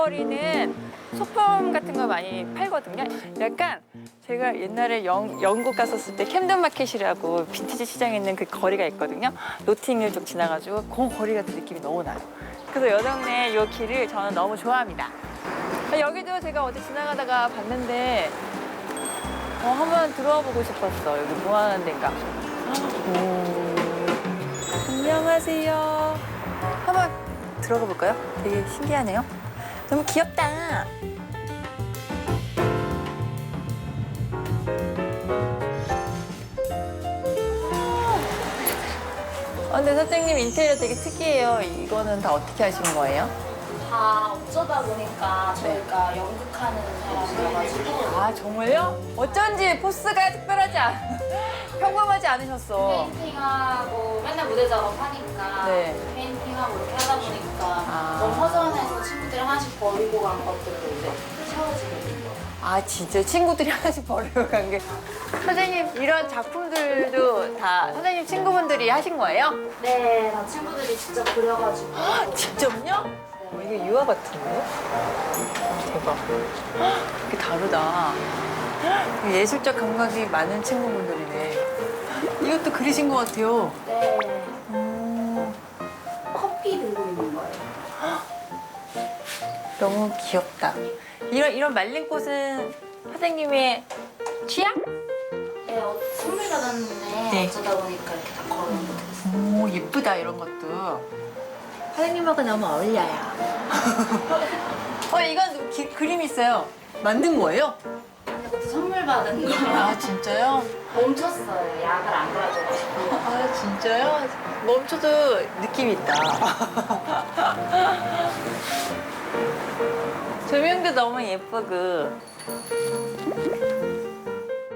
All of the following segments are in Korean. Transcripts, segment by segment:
거리는 소품 같은 거 많이 팔거든요. 약간 제가 옛날에 영, 영국 갔었을 때 캠든 마켓이라고 빈티지 시장에 있는 그 거리가 있거든요. 노팅힐 쪽 지나가지고 그 거리 같은 느낌이 너무 나요. 그래서 여정네 이 길을 저는 너무 좋아합니다. 아, 여기도 제가 어제 지나가다가 봤는데 어, 한번 들어와 보고 싶었어. 여기 뭐 하는 데인가. 오. 안녕하세요. 한번 들어가 볼까요? 되게 신기하네요. 너무 귀엽다. 아, 근데 선생님 인테리어 되게 특이해요. 이거는 다 어떻게 하시는 거예요? 다 어쩌다 보니까 저희가 연극하는 사람이어가지고 아 정말요? 어쩐지 포스가 특별하지 않, 평범하지 않으셨어. 페인팅하고 맨날 무대 작업하니까 네. 페인팅하고 이렇게 하다 보니까 아. 너무 허전해서 친구들이 하나씩 버리고 간 것들을 이제 된 거예요. 아 진짜 친구들이 하나씩 버리고 간 게. 선생님 이런 작품들도 다 선생님 친구분들이 하신 거예요? 네, 다 친구들이 직접 그려가지고 직접요? 어, 이게 유화 같은데? 대박. 이게 다르다. 예술적 감각이 많은 친구분들이네. 이것도 그리신 것 같아요. 네, 너무 귀엽다. 이런 이런 말린 꽃은 선생님의 취향? 네, 어, 선물 받았는데 네. 어쩌다 보니까 이렇게 다 걸어놓게 됐어요. 오 예쁘다 이런 것도. 선생님하고 너무 어울려요. 어 이건 기- 그림 있어요. 만든 거예요? 그것도 선물 받은 거 아 진짜요? 멈췄어요. 약을 안 가져가지고. 아 진짜요? 멈춰도 느낌 있다. 조명도 너무 예쁘고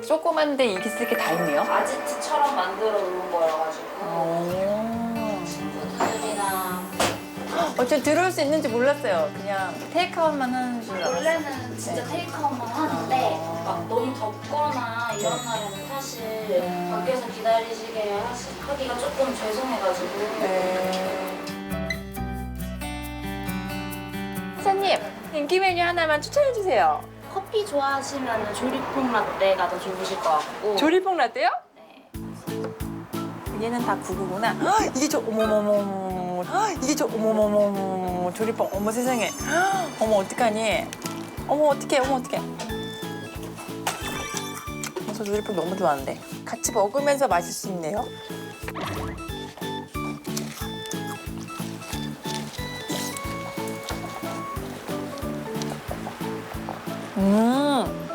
조그만데 이게 쓸게다 있네요. 아지트처럼 만들어 놓은 거여가지고 오. 친구들이랑 어째 들어올 수 있는지 몰랐어요. 그냥 테이크아웃만 하는 줄 알았어요. 원래는 진짜 테이크아웃만 하는데 막 너무 덥거나 이런 날에는 사실 밖에서 기다리시게 하시- 하기가 조금 죄송해가지고 네. 사장님 인기 메뉴 하나만 추천해 주세요. 커피 좋아하시면 조리퐁 라떼가 더 좋으실 것 같고 조리봉 라떼요? 네. 얘는 다 구구구나. 헉, 이게 저 어머머머머. 헉, 이게 저 어머머머머. 조리봉. 어머 세상에. 헉, 어머 어떡하니? 어머 어떡해. 어머 어떡해. 저 조리봉 너무 좋아하는데. 같이 먹으면서 마실 수 있네요. 음.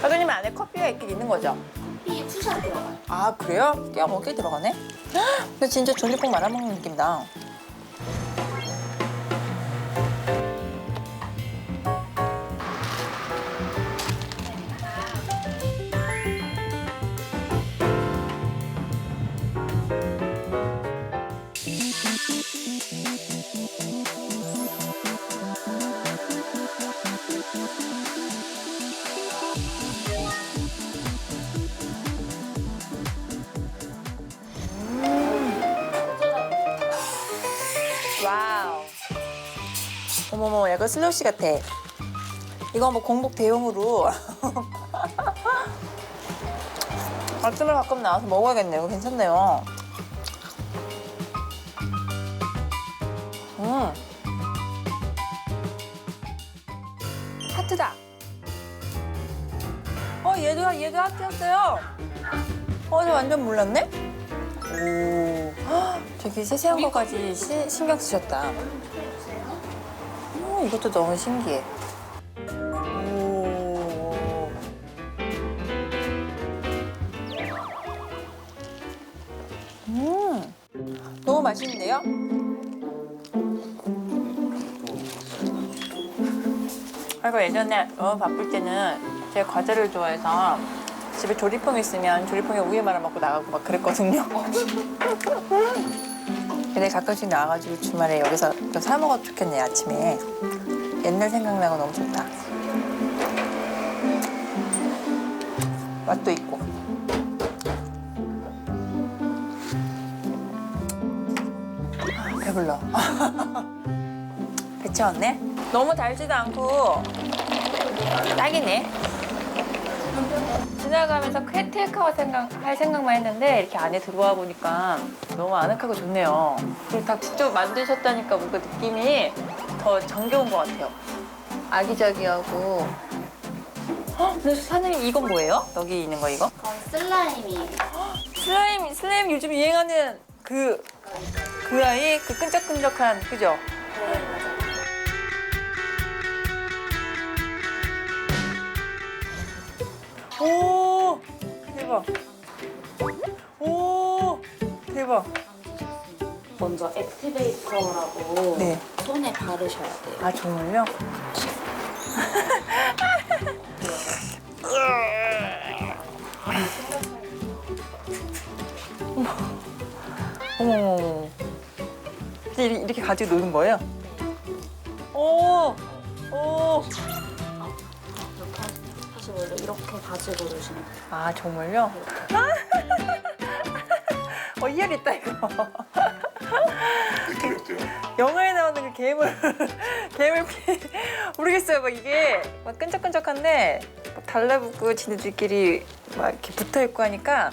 사장님 안에 커피가 있긴 있는 거죠? 커피에 투샷 들어가요. 아 그래요? 깨 먹게 들어가네? 헉, 근데 진짜 전리국 말아먹는 느낌이다. 어머머, 약간 슬러시 같아. 이거 뭐 공복 대용으로. 아침에 가끔 나와서 먹어야겠네요. 이거 괜찮네요. 음. 하트다. 어, 얘도, 얘도 하트였어요. 어, 저 완전 몰랐네? 오, 헉, 되게 세세한 것까지 시- 신경 쓰셨다. 오, 이것도 너무 신기해. 오. 음, 너무 맛있는데요? 그리고 예전에 너무 바쁠 때는 제가 과자를 좋아해서 집에 조리퐁 있으면 조리퐁에 우유 말아 먹고 나가고 막 그랬거든요. 근데 가끔씩 나와가지고 주말에 여기서 또사 먹어도 좋겠네 아침에. 옛날 생각나고 너무 좋다. 맛도 있고. 배불러. 배 채웠네? 너무 달지도 않고 딱이네. 지나가면서 쾌- 테이크아웃 생각, 할 생각만 했는데 이렇게 안에 들어와 보니까 너무 아늑하고 좋네요. 그리고 다 직접 만드셨다니까 뭔가 느낌이 더 정겨운 것 같아요. 아기자기하고. 어? 근데 사장님 이건 뭐예요? 여기 있는 거 이거? 그건 슬라임이에요. 슬라임, 슬라임 요즘 유행하는 그, 그 아이? 그 끈적끈적한, 그죠? 오! 대박. 오! 대박. 먼저 액티베이터라고 네. 손에 바르셔야 돼요. 아, 정말요? 어머, 어머, 어머. 근데 이렇게- 이렇게 가지고 노는 거예요? 오! 오! 원래 이렇게 가지고 노시는 거예요. 아, 정말요? 어, 이열 있다, 이거. 영화에 나오는 그 괴물, 괴물 피. 모르겠어요. 막 이게 막 끈적끈적한데 막 달라붙고 지네들끼리 막 이렇게 붙어 있고 하니까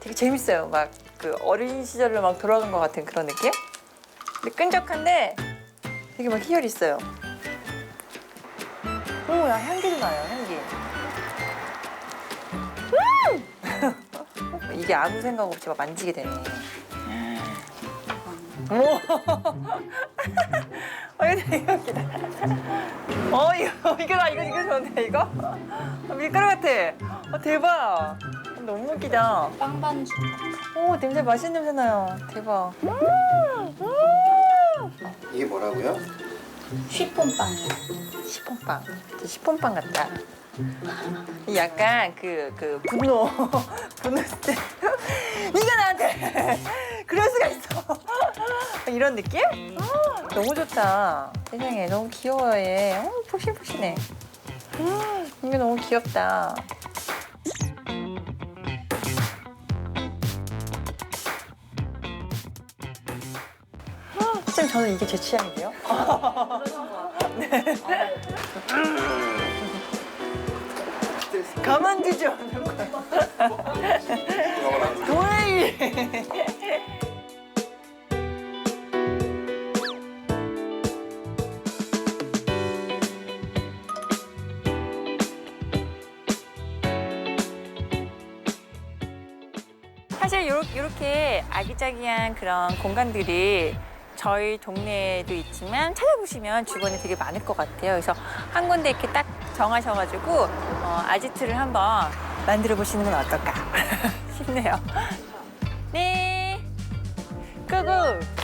되게 재밌어요. 막 그 어린 시절로 막 돌아간 것 같은 그런 느낌? 근데 끈적한데 되게 막 희열 있어요. 오, 야, 향기도 나요, 향기. 이게 아무 생각 없이 막 만지게 되네. 오. 어, 이거 되게 웃기다. 어, 이거, 이거 나, 이거, 이거 좋은데, 이거? 어, 밀가루 같아. 어, 대박. 너무 웃기다. 빵 반죽. 오, 냄새 맛있는 냄새 나요. 대박. 음, 음. 이게 뭐라고요? 쉬폰빵이에요. 시폰빵. 진짜 시폰빵 같다. 이 약간 그, 그, 분노. 분노 스트 네가 나한테 그럴 수가 있어. 이런 느낌? 아, 너무 좋다. 세상에, 너무 귀여워, 얘. 어, 푹신푹신해. 음, 이게 너무 귀엽다. 아, 선생님, 저는 이게 제 취향인데요? 가만두지 않는 거야. 도라이. 사실 요- 이렇게 아기자기한 그런 공간들이 저희 동네에도 있지만 찾아보시면 주변에 되게 많을 것 같아요. 그래서 한 군데 이렇게 딱 정하셔가지고 어, 아지트를 한번 만들어 보시는 건 어떨까 싶네요. 네, 고고.